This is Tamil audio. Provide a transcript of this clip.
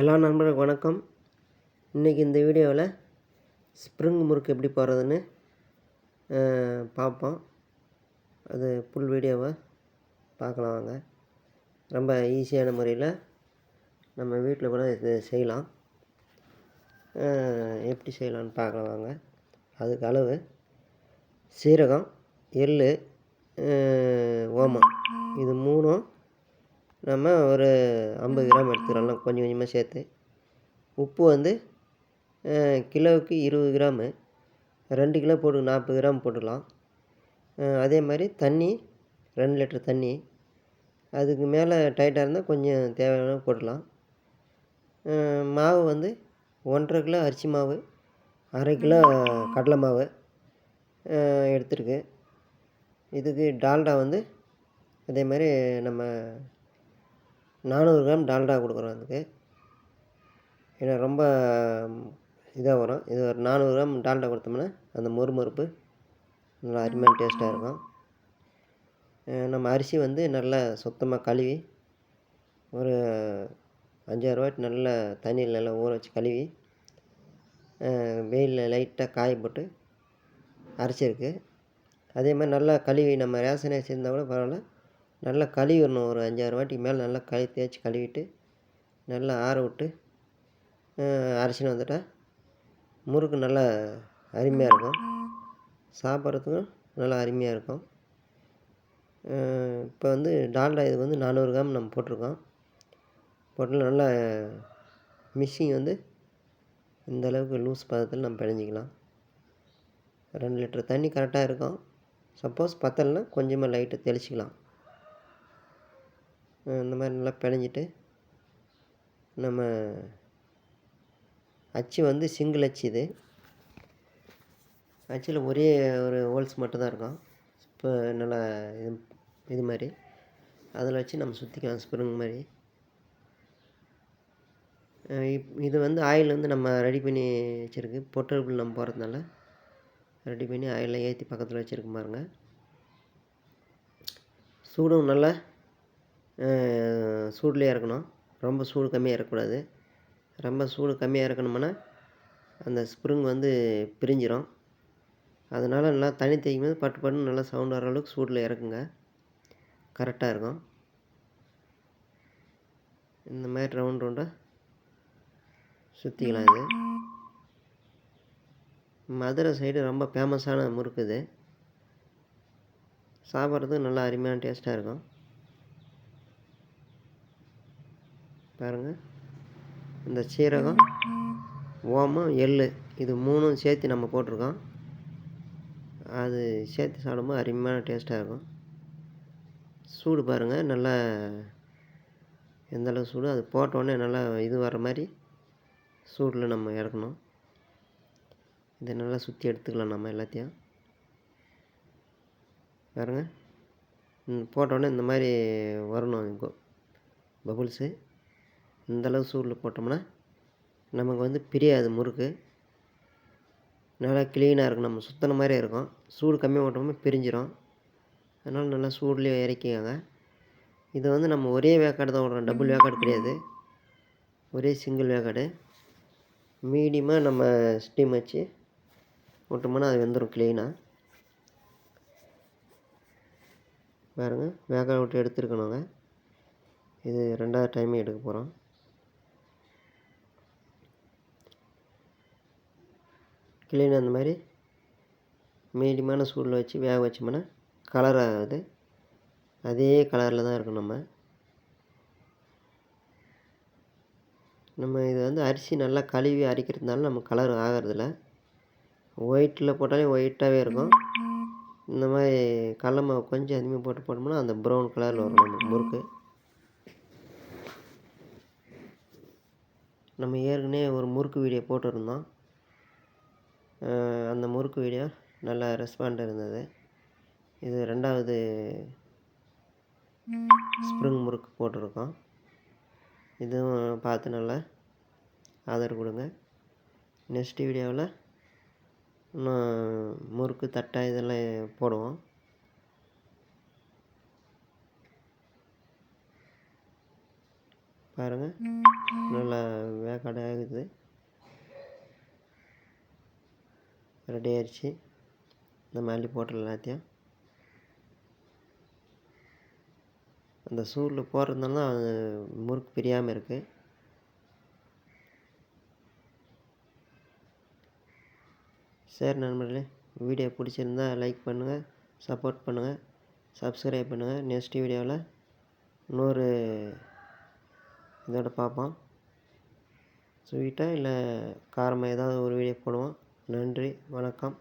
எல்லா நண்பர்களுக்கும் வணக்கம். இன்றைக்கி இந்த வீடியோவில் ஸ்ப்ரிங் முறுக்கு எப்படி போடுறதுன்னு பார்ப்போம். அது ஃபுல் வீடியோவை பார்க்கலாம் வாங்க. ரொம்ப ஈஸியான முறையில் நம்ம வீட்டில் கூட இது செய்யலாம். எப்படி செய்யலாம்னு பார்க்கலாம் வாங்க. அதுக்கு அளவு சீரகம் எள் ஓமம். இது மூணும் நம்ம ஒரு ஐம்பது கிராம் எடுத்துக்கலாம் கொஞ்சம் கொஞ்சமாக சேர்த்து உப்பு வந்து கிலோவுக்கு இருபது கிராமு ரெண்டு கிலோ போட்டு நாற்பது கிராம் போட்டுக்கலாம் அதே மாதிரி தண்ணி ரெண்டு லிட்டர் தண்ணி அதுக்கு மேலே டைட்டாக இருந்தால் கொஞ்சம் தேவையான போடலாம் மாவு வந்து ஒன்றரை கிலோ அரிசி மாவு அரை கிலோ கடலை மாவு எடுத்துருக்கு. இதுக்கு டால்டா வந்து அதே மாதிரி நம்ம நானூறு கிராம் டால்டா கொடுக்குறோம் அதுக்கு. ஏன்னா ரொம்ப இதாக வரும். இது ஒரு நானூறு கிராம் டால்டா கொடுத்தோம்னா அந்த மொறுமொறுப்பு நல்லா அருமையான டேஸ்ட்டாக இருக்கும். நம்ம அரிசி வந்து நல்லா சுத்தமாக கழுவி ஒரு அஞ்சாறு வாட்டி நல்லா தண்ணியில் நல்லா ஊற வச்சு கழுவி வெயிலில் லைட்டாக காய போட்டு அரைச்சிருக்கு. அதே மாதிரி நல்லா கழுவி நம்ம ரேஷன் அரிசி இருந்தால் கூட பரவாயில்ல. நல்லா கழுவிடணும் ஒரு அஞ்சாறு வாட்டிக்கு மேலே நல்லா கழு தேய்ச்சி கழுவிட்டு நல்லா ஆற விட்டு அரைச்சின்னு வந்துட்டால் முறுக்கு நல்லா அருமையாக இருக்கும். சாப்பிட்றதுக்கும் நல்லா அருமையாக இருக்கும். இப்போ வந்து டால்டா இதுக்கு வந்து நானூறு கிராம் நம்ம போட்டிருக்கோம். போட்டு நல்லா மிஷிங் வந்து இந்த அளவுக்கு லூஸ் பதத்தில் நம்ம பிணைஞ்சிக்கலாம் ரெண்டு லிட்டர் தண்ணி கரெக்டாக இருக்கும். சப்போஸ் பத்தலைன்னா கொஞ்சமாக லைட்டாக தெளிச்சிக்கலாம். இந்த மாதிரி நல்லா பிணைஞ்சிட்டு நம்ம அச்சு வந்து சிங்கிள் அச்சு இது. அச்சில் ஒரே ஒரு ஹோல்ஸ் மட்டும்தான் இருக்கும். இப்போ நல்லா இது இது மாதிரி. அதில் வச்சு நம்ம சுற்றிக்கலாம் ஸ்ப்ரிங் மாதிரி. இப் இது வந்து ஆயில் வந்து நம்ம ரெடி பண்ணி வச்சுருக்கு. பொட்டல் நம்ம போகிறதுனால ரெடி பண்ணி ஆயிலில் ஏற்றி பக்கத்தில் வச்சுருக்கு பாருங்க. சூடும் நல்லா சூட்லேயே இறக்கணும் ரொம்ப சூடு கம்மியாக இருக்கக்கூடாது. ரொம்ப சூடு கம்மியாக இறக்கணுமுன்னா அந்த ஸ்ப்ரிங் வந்து பிரிஞ்சிரும். அதனால் நல்லா தண்ணி தேய்க்கும் போது பட்டு பட்டுன்னு நல்லா சவுண்ட் வர அளவுக்கு சூடில் இறக்குங்க. கரெக்டாக இருக்கும். இந்த மாதிரி ரவுண்ட் ரவுண்டாக சுற்றிக்கலாம் இது. மதுரை சைடு ரொம்ப ஃபேமஸான முறுக்கு இது. சாப்பிட்றதுக்கு நல்லா அருமையான டேஸ்ட்டாக இருக்கும். பாருங்கள் இந்த சீரகம் ஓமம் எள் இது மூணும் சேர்த்து நம்ம போட்டிருக்கோம். அது சேர்த்து சாப்பிடும்போது அருமையான டேஸ்ட்டாக இருக்கும். சூடு பாருங்கள் நல்லா எந்தளவு சூடு அது போட்டோடனே நல்லா இது வர மாதிரி சூடில் நம்ம இறக்கணும். இதை நல்லா சுற்றி எடுத்துக்கலாம் நம்ம எல்லாத்தையும். பாருங்க போட்டோடனே இந்த மாதிரி வரணும். பபுள்ஸு. இந்தளவு சூடில் போட்டோம்னா நமக்கு வந்து பிரியாது முறுக்கு. நல்லா க்ளீனாக இருக்கும். நம்ம சுத்தின மாதிரியே இருக்கும். சூடு கம்மியாக போட்டோம்னா பிரிஞ்சிடும் அதனால் நல்லா சூடுலேயே இறக்கிக்கோங்க. இது வந்து நம்ம ஒரே வேக்காடு தான் விடுறோம். டபுள் வேக்காடு கிடையாது. ஒரே சிங்கிள் வேக்காடு. மீடியமாக நம்ம ஸ்டீம் வச்சு விட்டோம்னா அது வெந்துடும் க்ளீனாக பாருங்க. வேக்காடு விட்டு எடுத்துருக்கணுங்க. இது ரெண்டாவது டைமே எடுக்க போகிறோம் இல்லைன்னா அந்த மாதிரி மீடியமான சூடில் வச்சு வேக வச்சோம்னா கலர் ஆகாது. அதே கலரில் தான் இருக்கும் நம்ம. நம்ம இது வந்து அரிசி நல்லா கழுவி அரைக்கிறதுனால நம்ம கலர் ஆகிறதில்ல. ஒயிட்டில் போட்டாலே ஒயிட்டாகவே இருக்கும். இந்த மாதிரி கடல மாவு கொஞ்சம் அதிகமாக போட்டு போட்டோம்னா அந்த ப்ரௌன் கலரில் வரும் நம்ம முறுக்கு. நம்ம ஏற்கனவே ஒரு முறுக்கு வீடியோ போட்டிருந்தோம். அந்த முறுக்கு வீடியோ நல்ல ரெஸ்பாண்ட் இருந்தது. இது ரெண்டாவது ஸ்ப்ரிங் முறுக்கு போட்டிருக்கோம். இதுவும் பார்த்து நல்லா ஆதரவு கொடுங்க. நெக்ஸ்ட் வீடியோவில் இன்னும் முறுக்கு தட்டை இதெல்லாம் போடுவோம். பாருங்கள் நல்லா வேக்காடு ஆகுது ரெடி ஆயிடுச்சு நம்ம அள்ளி போட்டுடலாம் எல்லாத்தையும். அந்த சூரில் போடுறதுனால தான் அது முறுக்கு பிரியாமல் இருக்குது சரி நண்பர்களே வீடியோ பிடிச்சிருந்தா லைக் பண்ணுங்கள் சப்போர்ட் பண்ணுங்கள் சப்ஸ்கிரைப் பண்ணுங்கள் நெக்ஸ்ட் வீடியோவில் இன்னொரு இதோட பார்ப்போம். ஸ்வீட்டாக இல்லை காரமாக ஏதாவது ஒரு வீடியோ போடுவோம். நன்றி வணக்கம்.